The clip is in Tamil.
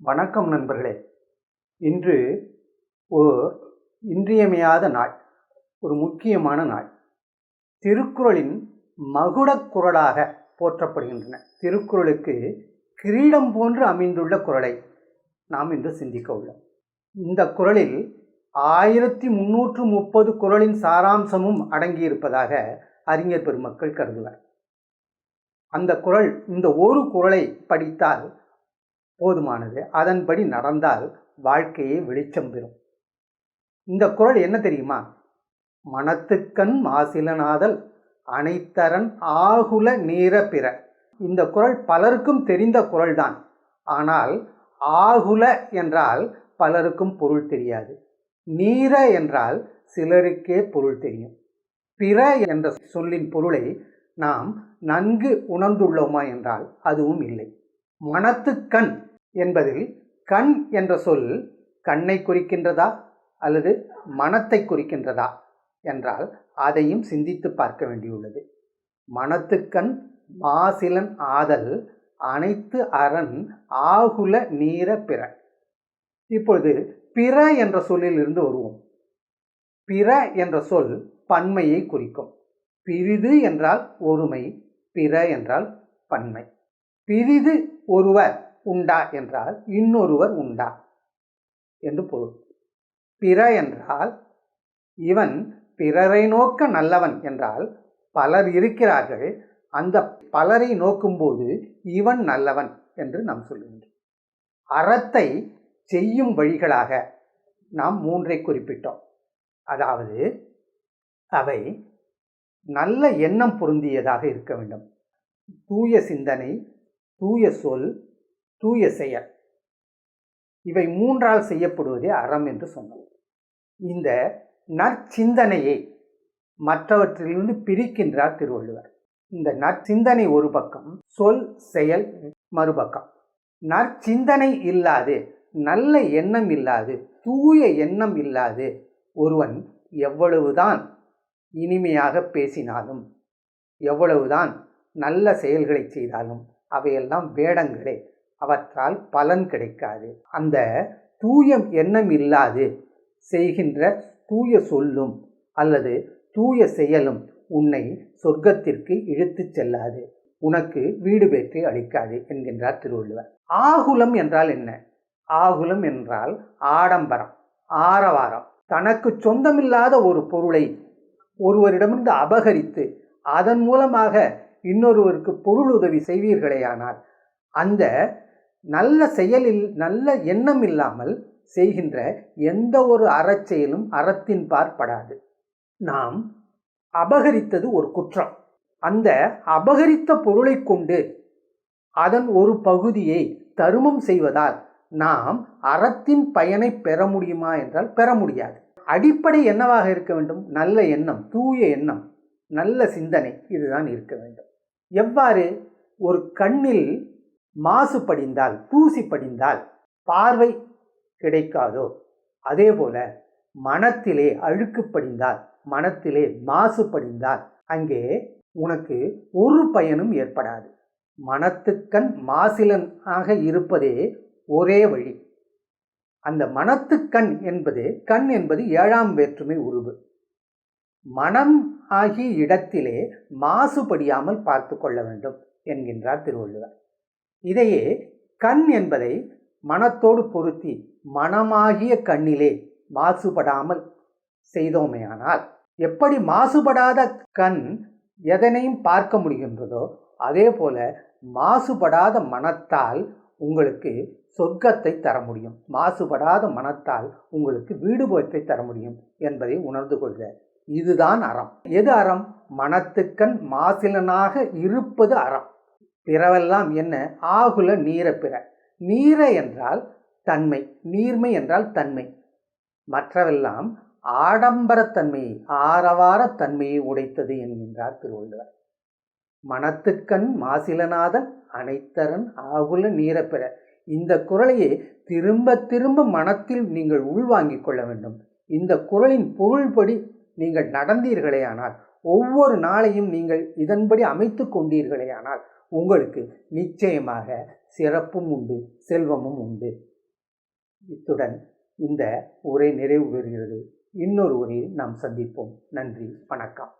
வணக்கம் நண்பர்களே. இன்று ஒரு இன்றியமையாத நாள் ஒரு முக்கியமான நாள். திருக்குறளின் மகுடக் குரலாக போற்றப்படுகின்றன. திருக்குறளுக்கு கிரீடம் போன்று அமைந்துள்ள குரலை நாம் இன்று சிந்திக்க உள்ளோம். இந்த குரலில் ஆயிரத்தி முன்னூற்று முப்பது குரலின் சாராம்சமும் அடங்கியிருப்பதாக அறிஞர் பெருமக்கள் கருதுவர். அந்த குரல் இந்த ஒரு குரலை படித்தால் போதுமானது. அதன்படி நடந்தால் வாழ்க்கையை வெளிச்சம் பெறும். இந்த குரல் என்ன தெரியுமா? மனத்துக்கண் மாசிலனாதல் அனைத்தரன் ஆகுல நீர பிற. இந்த குரல் பலருக்கும் தெரிந்த குரல்தான். ஆனால் ஆகுல என்றால் பலருக்கும் பொருள் தெரியாது. நீர என்றால் சிலருக்கே பொருள் தெரியும். பிற என்ற சொல்லின் பொருளை நாம் நன்கு உணர்ந்துள்ளோமா என்றால் அதுவும் இல்லை. மனத்துக்கண் என்பதில் கண் என்ற சொல் கண்ணை குறிக்கின்றதா அல்லது மனத்தை குறிக்கின்றதா என்றால் அதையும் சிந்தித்து பார்க்க வேண்டியுள்ளது. மனத்துக்கண் மாசிலன் ஆதல் அனைத்து அரண் ஆகுல நீர பிற. இப்பொழுது பிற என்ற சொல்லில் இருந்து வருவோம். பிற என்ற சொல் பன்மையை குறிக்கும். பிரிது என்றால் ஒருமை பிற என்றால் பன்மை. பிரிது ஒருவர் உண்டா என்றால் இன்னொருவர் உண்டா என்று பொருள். பிற என்றால் இவன் பிறரை நோக்க நல்லவன் என்றால் பலர் இருக்கிறார்கள் அந்த பலரை நோக்கும்போது இவன் நல்லவன் என்று நாம் சொல்கின்றோம் அறத்தை செய்யும் வழிகளாக நாம் மூன்றை குறிப்பிட்டோம். அதாவது அவை நல்ல எண்ணம் பொருந்தியதாக இருக்க வேண்டும். தூய சிந்தனை தூய சொல் தூய செயல். இவை மூன்றால் செய்யப்படுவதே அறம் என்று சொன்னோம் இந்த நற்சிந்தனையை மற்றவற்றிலிருந்து பிரிக்கின்றார் திருவள்ளுவர். இந்த நற்சிந்தனை ஒரு பக்கம் சொல் செயல் மறுபக்கம். நற்சிந்தனை இல்லாது நல்ல எண்ணம் இல்லாது தூய எண்ணம் இல்லாது ஒருவன் எவ்வளவுதான் இனிமையாக பேசினாலும் எவ்வளவுதான் நல்ல செயல்களை செய்தாலும் அவையெல்லாம் வேடங்களே அவற்றால் பலன் கிடைக்காது. அந்த தூய எண்ணம் இல்லாது செய்கின்ற தூய சொல்லும் அல்லது தூய செயலும் உன்னை சொர்க்கத்திற்கு இழுத்துச் செல்லாது. உனக்கு வீடு பெற்றி அளிக்காது என்கின்றார் திருவள்ளுவர். ஆகுலம் என்றால் என்ன? ஆகுலம் என்றால் ஆடம்பரம் ஆரவாரம். தனக்கு சொந்தமில்லாத ஒரு பொருளை ஒருவரிடமிருந்து அபகரித்து அதன் மூலமாக இன்னொருவருக்கு பொருள் உதவி செய்வீர்களேயானால் அந்த நல்ல செயலில் நல்ல எண்ணம் இல்லாமல் செய்கின்ற எந்த ஒரு அறச்செயலும் அறத்தின் பார்ப்படாது நாம் அபகரித்தது ஒரு குற்றம். அந்த அபகரித்த பொருளை கொண்டு அதன் ஒரு பகுதியை தருமம் செய்வதால் நாம் அறத்தின் பயனை பெற முடியுமா என்றால் பெற முடியாது. அடிப்படை என்னவாக இருக்க வேண்டும்? நல்ல எண்ணம் தூய எண்ணம் நல்ல சிந்தனை இதுதான் இருக்க வேண்டும். எவ்வாறு? ஒரு கண்ணில் மாசு படிந்தால் தூசி படிந்தால் பார்வை கிடைக்காதோ? அதே போல மனத்திலே அழுக்கு படிந்தால் மனத்திலே மாசு படிந்தால் அங்கே உனக்கு ஒரு பயனும் ஏற்படாது. மனத்துக்கண் மாசிலன் ஆக இருப்பதே ஒரே வழி. அந்த மனத்துக்கண் என்பது கண் என்பது ஏழாம் வேற்றுமை உருவு. மனம் ஆகிய இடத்திலே மாசுபடியாமல் பார்த்து கொள்ள வேண்டும் என்கின்றார் திருவள்ளுவர். இதையே கண் என்பதை மனத்தோடு பொருத்தி மனமாகிய கண்ணிலே மாசுபடாமல் செய்தோமேயானால் எப்படி மாசுபடாத கண் எதனையும் பார்க்க முடிகின்றதோ அதே போல மாசுபடாத மனத்தால் உங்களுக்கு சொர்க்கத்தை தர முடியும். மாசுபடாத மனத்தால் உங்களுக்கு வீடுபோயத்தை தர முடியும் என்பதை உணர்ந்து கொள்க. இதுதான் அறம். எது அறம்? மனத்துக்கண் மாசிலனாக இருப்பது அறம். பிறவெல்லாம் என்ன? ஆகுல நீர பிற. நீர என்றால் தன்மை நீர்மை என்றால் தன்மை. மற்றவெல்லாம் ஆடம்பரத்தன்மையை ஆரவார தன்மையை உடைத்தது என்கின்றார் திருவள்ளுவர். மனத்துக்கண் மாசிலநாதன் அனைத்தரன் ஆகுல நீரப்பெற இந்த குரலையே திரும்ப திரும்ப மனத்தில் நீங்கள் உள்வாங்கிக் கொள்ள வேண்டும். இந்த குரலின் பொருள்படி நீங்கள் நடந்தீர்களே ஆனால் ஒவ்வொரு நாளையும் நீங்கள் இதன்படி அமைத்து கொண்டீர்களேயானால் உங்களுக்கு நிச்சயமாக சிறப்பும் உண்டு செல்வமும் உண்டு. இத்துடன் இந்த உரை நிறைவு பெறுகிறது. இன்னொரு உரையில் நாம் சந்திப்போம். நன்றி வணக்கம்.